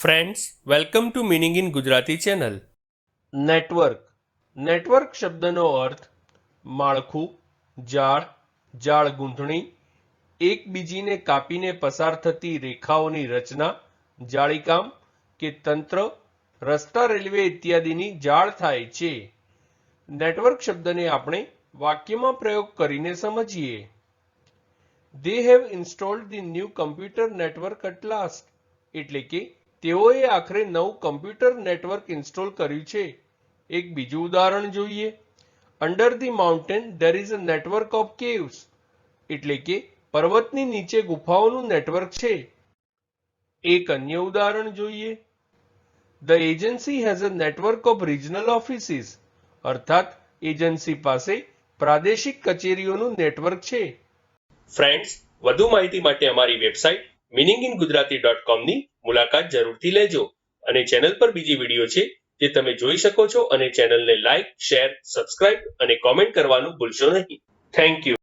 Friends welcome to meaning in Gujarati channel network network શબ્દનો અર્થ માળખું, જાળ જાળ ગૂંથણી, એકબીજીને કાપીને પસાર થતી રેખાઓની રચના, જાળીકામ કે તંત્ર, રસ્તા, રેલવે ઇત્યાદિની જાળ થાય છે. નેટવર્ક શબ્દને આપણે વાક્યમાં પ્રયોગ કરીને સમજીએ. They have installed the new computer network at last એટલે કે તેઓએ આખરે નવું કમ્પ્યુટર નેટવર્ક ઇન્સ્ટોલ કર્યું છે. એક બીજું ઉદાહરણ જોઈએ. Under the mountain there is a network of caves એટલે કે પર્વતની નીચે ગુફાઓનું નેટવર્ક છે. એક અન્ય ઉદાહરણ જોઈએ. The agency has a network of regional offices અર્થાત એજન્સી પાસે પ્રાદેશિક કચેરીઓનું નેટવર્ક છે. ફ્રેન્ડ્સ વધુ માહિતી માટે અમારી website meaning in Gujarati dot કોમની મુલાકાત જરૂરથી લેજો. અને ચેનલ પર બીજી વીડિયો છે જે તમે જોઈ શકો છો અને ચેનલને લાઇક શેર, સબસ્ક્રાઇબ અને કોમેન્ટ કરવાનું ભૂલશો નહીં. Thank you